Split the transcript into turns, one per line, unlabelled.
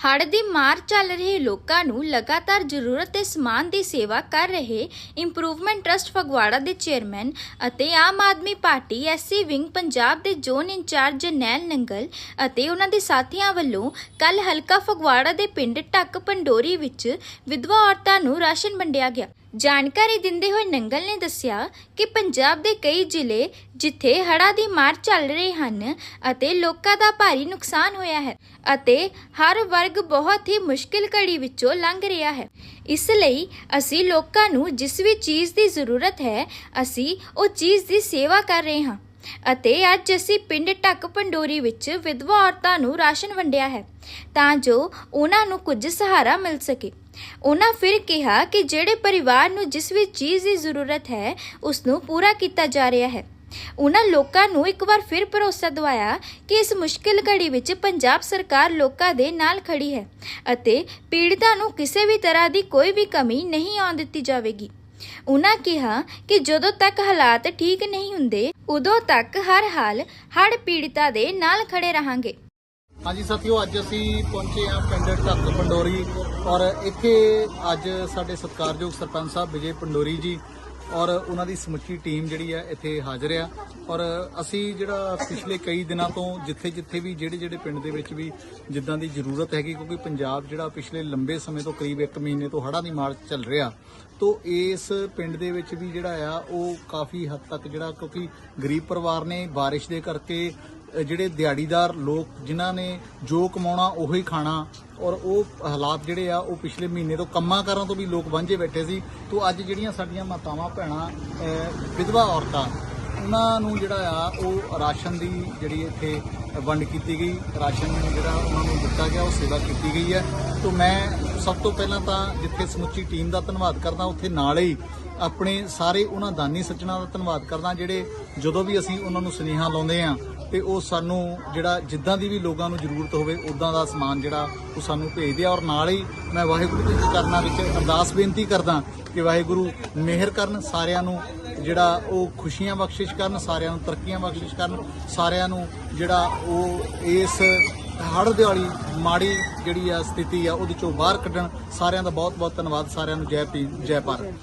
ਹੜ੍ਹ ਦੀ ਮਾਰ ਚੱਲ ਰਹੇ ਲੋਕਾਂ ਨੂੰ ਲਗਾਤਾਰ ਜ਼ਰੂਰਤ ਦੇ ਸਮਾਨ ਦੀ ਸੇਵਾ ਕਰ ਰਹੇ ਇੰਪਰੂਵਮੈਂਟ ਟਰਸਟ ਫਗਵਾੜਾ ਦੇ ਚੇਅਰਮੈਨ ਅਤੇ Aam Aadmi Party SC wing Punjab ਦੇ ਜ਼ੋਨ ਇੰਚਾਰਜ ਜਰਨੈਲ ਨੰਗਲ ਅਤੇ ਉਹਨਾਂ ਦੇ ਸਾਥੀਆਂ ਵੱਲੋਂ ਕੱਲ ਹਲਕਾ ਫਗਵਾੜਾ ਦੇ ਪਿੰਡ ਢੱਕ ਪੰਡੋਰੀ ਵਿੱਚ ਵਿਧਵਾ ਔਰਤਾਂ ਨੂੰ ਰਾਸ਼ਨ ਵੰਡਿਆ ਗਿਆ। ਜਾਣਕਾਰੀ ਦਿੰਦੇ ਹੋਏ ਨੰਗਲ ਨੇ ਦੱਸਿਆ ਕਿ ਪੰਜਾਬ ਦੇ ਕਈ ਜ਼ਿਲ੍ਹੇ ਜਿੱਥੇ ਹੜ੍ਹਾਂ ਦੀ ਮਾਰ ਚੱਲ ਰਹੇ ਹਨ ਅਤੇ ਲੋਕਾਂ ਦਾ ਭਾਰੀ ਨੁਕਸਾਨ ਹੋਇਆ ਹੈ ਅਤੇ ਹਰ ਵਰਗ ਬਹੁਤ ਹੀ ਮੁਸ਼ਕਿਲ ਘੜੀ ਵਿੱਚੋਂ ਲੰਘ ਰਿਹਾ ਹੈ। ਇਸ ਲਈ ਅਸੀਂ ਲੋਕਾਂ ਨੂੰ ਜਿਸ ਵੀ ਚੀਜ਼ ਦੀ ਜ਼ਰੂਰਤ ਹੈ, ਅਸੀਂ ਉਹ ਚੀਜ਼ ਦੀ ਸੇਵਾ ਕਰ ਰਹੇ ਹਾਂ ਅਤੇ ਅੱਜ ਅਸੀਂ ਪਿੰਡ ਢੱਕ ਪੰਡੋਰੀ ਵਿੱਚ ਵਿਧਵਾ ਔਰਤਾਂ ਨੂੰ ਰਾਸ਼ਨ ਵੰਡਿਆ ਹੈ ਤਾਂ ਜੋ ਉਹਨਾਂ ਨੂੰ ਕੁਝ ਸਹਾਰਾ ਮਿਲ ਸਕੇ। ਉਹਨਾਂ ਫਿਰ ਕਿਹਾ ਕਿ ਜਿਹੜੇ ਪਰਿਵਾਰ ਨੂੰ ਜਿਸ ਵੀ ਚੀਜ਼ ਦੀ ਜ਼ਰੂਰਤ ਹੈ ਉਸ ਨੂੰ ਪੂਰਾ ਕੀਤਾ ਜਾ ਰਿਹਾ ਹੈ। ਉਹਨਾਂ ਲੋਕਾਂ ਨੂੰ ਇੱਕ ਵਾਰ ਫਿਰ ਭਰੋਸਾ ਦਿਵਾਇਆ ਕਿ ਇਸ ਮੁਸ਼ਕਿਲ ਘੜੀ ਵਿੱਚ ਪੰਜਾਬ ਸਰਕਾਰ ਲੋਕਾਂ ਦੇ ਨਾਲ ਖੜੀ ਹੈ ਅਤੇ ਪੀੜਤਾਂ ਨੂੰ ਕਿਸੇ ਵੀ ਤਰ੍ਹਾਂ ਦੀ ਕੋਈ ਵੀ ਕਮੀ ਨਹੀਂ ਆਉਣ ਦਿੱਤੀ ਜਾਵੇਗੀ। ਉਹਨਾਂ ਕਿਹਾ ਕਿ ਜਦੋਂ ਤੱਕ ਹਾਲਾਤ ਠੀਕ ਨਹੀਂ ਹੁੰਦੇ, ਉਦੋਂ ਤੱਕ ਹਰ ਹਾਲ ਹੜ੍ਹ ਪੀੜਤਾਂ ਦੇ ਨਾਲ ਖੜੇ ਰਹਾਂਗੇ।
ਹਾਂਜੀ ਸਾਥੀਓ, ਅੱਜ ਅਸੀਂ ਪਹੁੰਚੇ ਹਾਂ ਪਿੰਡ ਢੱਕ ਪੰਡੋਰੀ ਔਰ ਇੱਥੇ ਅੱਜ ਸਾਡੇ ਸਤਿਕਾਰਯੋਗ ਸਰਪੰਚ ਸਾਹਿਬ ਵਿਜੇ ਪੰਡੋਰੀ ਜੀ ਔਰ ਉਹਨਾਂ ਦੀ ਸਮੁੱਚੀ ਟੀਮ ਜਿਹੜੀ ਹੈ ਇੱਥੇ ਹਾਜ਼ਰ ਆ। ਔਰ ਅਸੀਂ ਜਿਹੜਾ ਪਿਛਲੇ ਕਈ ਦਿਨਾਂ ਤੋਂ ਜਿੱਥੇ ਜਿੱਥੇ ਵੀ ਜਿਹੜੇ ਜਿਹੜੇ ਪਿੰਡ ਦੇ ਵਿੱਚ ਵੀ ਜਿੱਦਾਂ ਦੀ ਜ਼ਰੂਰਤ ਹੈਗੀ, ਕਿਉਂਕਿ ਪੰਜਾਬ ਜਿਹੜਾ ਪਿਛਲੇ ਲੰਬੇ ਸਮੇਂ ਤੋਂ ਕਰੀਬ 1 ਮਹੀਨੇ ਤੋਂ ਹੜ੍ਹਾਂ ਦੀ ਮਾਰ ਚੱਲ ਰਿਹਾ, ਤੋਂ ਇਸ ਪਿੰਡ ਦੇ ਵਿੱਚ ਵੀ ਜਿਹੜਾ ਆ, ਉਹ ਕਾਫੀ ਹੱਦ ਤੱਕ ਜਿਹੜਾ ਕਿਉਂਕਿ ਗਰੀਬ ਪਰਿਵਾਰ ਨੇ ਬਾਰਿਸ਼ ਦੇ ਕਰਕੇ ਜਿਹੜੇ ਦਿਹਾੜੀਦਾਰ ਲੋਕ ਜਿਨ੍ਹਾਂ ਨੇ ਜੋ ਕਮਾਉਣਾ ਉਹੀ ਖਾਣਾ ਔਰ ਉਹ ਹਾਲਾਤ ਜਿਹੜੇ ਆ, ਉਹ ਪਿਛਲੇ ਮਹੀਨੇ ਤੋਂ ਕੰਮਾਂ ਕਾਰਾਂ ਤੋਂ ਵੀ ਲੋਕ ਵਾਂਝੇ ਬੈਠੇ ਸੀ, ਤੋਂ ਅੱਜ ਜਿਹੜੀਆਂ ਸਾਡੀਆਂ ਮਾਤਾਵਾਂ, ਭੈਣਾਂ ਵਿਧਵਾ ਔਰਤਾਂ, ਉਹਨਾਂ ਨੂੰ ਜਿਹੜਾ ਆ, ਉਹ ਰਾਸ਼ਨ ਦੀ ਜਿਹੜੀ ਇੱਥੇ ਵੰਡ ਕੀਤੀ ਗਈ, ਰਾਸ਼ਨ ਜਿਹੜਾ ਉਹਨਾਂ ਨੂੰ ਦਿੱਤਾ ਗਿਆ, ਉਹ ਸੇਵਾ ਕੀਤੀ ਗਈ ਹੈ। ਤੋਂ ਮੈਂ ਸਭ ਤੋਂ ਪਹਿਲਾਂ ਤਾਂ ਜਿੱਥੇ ਸਮੁੱਚੀ ਟੀਮ ਦਾ ਧੰਨਵਾਦ ਕਰਦਾ, ਉੱਥੇ ਨਾਲ ਹੀ ਆਪਣੇ ਸਾਰੇ ਉਹਨਾਂ ਦਾਨੀ ਸੱਜਣਾ ਦਾ ਧੰਨਵਾਦ ਕਰਦਾ ਜਿਹੜੇ ਜਦੋਂ ਵੀ ਅਸੀਂ ਉਹਨਾਂ ਨੂੰ ਸੁਨੇਹਾ ਲਾਉਂਦੇ ਆ ਤੇ ਉਹ ਸਾਨੂੰ ਜਿਹੜਾ ਜਿੱਦਾਂ ਦੀ ਵੀ ਲੋਕਾਂ ਨੂੰ ਜ਼ਰੂਰਤ ਹੋਵੇ ਉਦਾਂ ਦਾ ਸਮਾਨ ਜਿਹੜਾ ਉਹ ਸਾਨੂੰ ਭੇਜਦੇ ਆ। ਔਰ ਨਾਲ ਹੀ ਮੈਂ ਵਾਹਿਗੁਰੂ ਦੇ ਚਰਨਾਂ ਵਿੱਚ ਅਰਦਾਸ ਬੇਨਤੀ ਕਰਦਾ ਕਿ ਵਾਹਿਗੁਰੂ ਮਿਹਰ ਕਰਨ, ਸਾਰਿਆਂ ਨੂੰ ਜਿਹੜਾ ਉਹ ਖੁਸ਼ੀਆਂ ਬਖਸ਼ਿਸ਼ ਕਰਨ, ਸਾਰਿਆਂ ਨੂੰ ਤਰੱਕੀਆਂ ਬਖਸ਼ਿਸ਼ ਕਰਨ, ਸਾਰਿਆਂ ਨੂੰ ਜਿਹੜਾ ਉਹ ਇਸ ਹੜ੍ਹ ਦੇ ਵਾਲੀ ਮਾੜੀ ਜਿਹੜੀ ਆ ਸਥਿਤੀ ਆ, ਉਹਦੇ ਚੋਂ ਬਾਹਰ ਕੱਢਣ। ਸਾਰਿਆਂ ਦਾ ਬਹੁਤ ਬਹੁਤ ਧੰਨਵਾਦ, ਸਾਰਿਆਂ ਨੂੰ ਜੈ ਭੀਮ ਜੈ ਭਾਰਤ।